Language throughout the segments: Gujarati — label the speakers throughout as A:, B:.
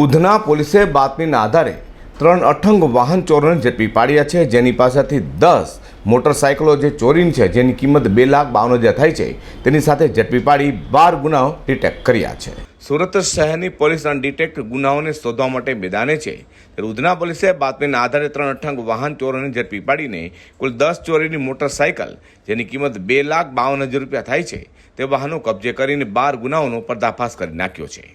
A: ઉધના પોલીસે બાતમીના આધારે ત્રણ અઠંગ વાહન ચોરોને ઝડપી પાડ્યા છે. જેની પાસેથી દસ મોટરસાયકલો જે ચોરીની છે, જેની કિંમત બે લાખ બાવન હજાર થાય છે, તેની સાથે ઝડપી પાડી બાર ગુનાઓ ડિટેક્ટ કર્યા છે. સુરત શહેરની પોલીસ અનડિટેક્ટ ગુનાઓને શોધવા માટે મેદાને છે. ઉધના પોલીસે બાતમીના આધારે ત્રણ અઠંગ વાહન ચોરોને ઝડપી પાડીને કુલ દસ ચોરીની મોટરસાયકલ, જેની કિંમત બે લાખ બાવન હજાર રૂપિયા થાય છે, તે વાહનો કબજે કરીને બાર ગુનાઓનો પર્દાફાશ કરી નાખ્યો છે.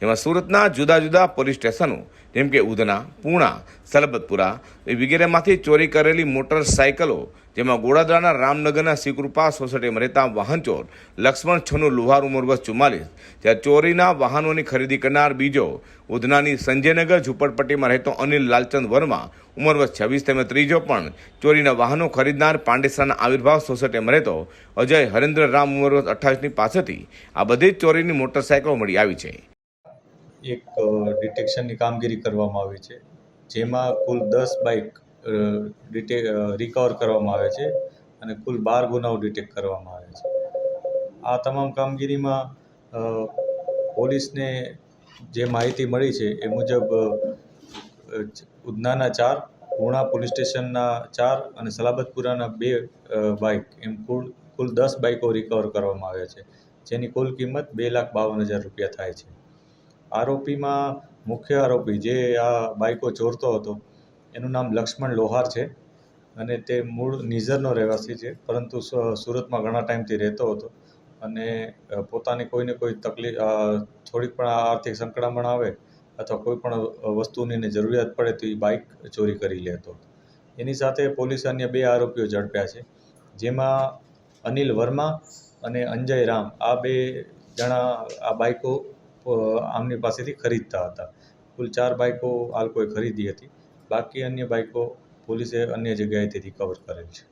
A: જેમાં સુરતના જુદા જુદા પોલીસ સ્ટેશનો, જેમ કે ઉધના, પૂણા, સલબતપુરા વગેરેમાંથી ચોરી કરેલી મોટરસાયકલો, જેમાં ગોડાદરાના રામનગરના શ્રીકૃપા સોસાયટીમાં રહેતા વાહનચોર લક્ષ્મણ છનું લુહાર ઉંમર વર્ષ ચુમ્માલીસ, જ્યાં ચોરીના વાહનોની ખરીદી કરનાર બીજો ઉધનાની સંજયનગર ઝુંપડપટ્ટીમાં રહેતો અનિલ લાલચંદ વર્મા ઉંમર વર્ષ છવ્વીસ, તેમજ ત્રીજો પણ ચોરીના વાહનો ખરીદનાર પાંડેસરાના આવિર્ભાવ સોસાયટીમાં રહેતો અજય હરેન્દ્ર રામ ઉંમર વર્ષ અઠ્ઠાવીસની પાસેથી આ બધી જ ચોરીની મોટરસાયકલો મળી આવી છે.
B: એક ડિટેક્શનની કામગીરી કરવામાં આવી છે. જેમાં કુલ દસ બાઇક ડિટે રિકવર કરવામાં આવે છે અને કુલ બાર ગુનાઓ ડિટેક્ટ કરવામાં આવે છે. આ તમામ કામગીરીમાં પોલીસને જે માહિતી મળી છે એ મુજબ ઉધનાના ચાર પૂર્ણા પોલીસ સ્ટેશનના ચાર અને સલાબતપુરાના બે બાઇક એમ કુલ કુલ દસ બાઇકો રિકવર કરવામાં આવ્યા છે. જેની કુલ કિંમત બે લાખ બાવન હજાર રૂપિયા થાય છે. આરોપીમાં મુખ્ય આરોપી જે આ બાઇકો ચોરતો હતો, એનું નામ લક્ષ્મણ લોહાર છે અને તે મૂળ નિઝરનો રહેવાસી છે, પરંતુ સુરતમાં ઘણા ટાઈમથી રહેતો હતો અને પોતાની કોઈને કોઈ તકલીફ થોડીક પણ આર્થિક સંકળામણ આવે અથવા કોઈ પણ વસ્તુની એને જરૂરિયાત પડે તો એ બાઇક ચોરી કરી લેતો એની સાથે પોલીસે અન્ય બે આરોપીઓ ઝડપ્યા છે, જેમાં અનિલ વર્મા અને અંજય રામ. આ બે જણા આ બાઇકો આમની પાસેથી ખરીદતા હતા. કુલ ચાર બાઇકો આ લોકોએ ખરીદી હતી. બાકી અન્ય બાઇકો પોલીસે અન્ય જગ્યાએથી રિકવર કરેલ છે?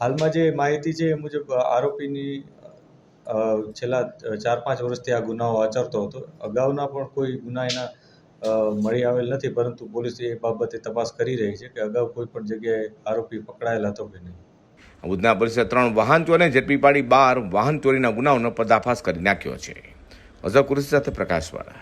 B: હાલમાં જે માહિતી છે એ મુજબ આરોપીની છેલ્લા ચાર પાંચ વર્ષથી આ ગુનાઓ આચરતો હતો. અગાઉના પણ કોઈ ગુના એના મળી આવેલ નથી, પરંતુ પોલીસ એ બાબતે તપાસ કરી રહી છે કે અગાઉ કોઈ પણ જગ્યાએ આરોપી પકડાયેલા હતો કે નહીં.
A: ઉધના પોલીસે ત્રણ વાહન ચોરીને ઝડપી પાડી બાર વાહન ચોરીના ગુનાઓનો પર્દાફાશ કરી નાખ્યો છે. અઝર કુરેશી સાથે પ્રકાશવાળા.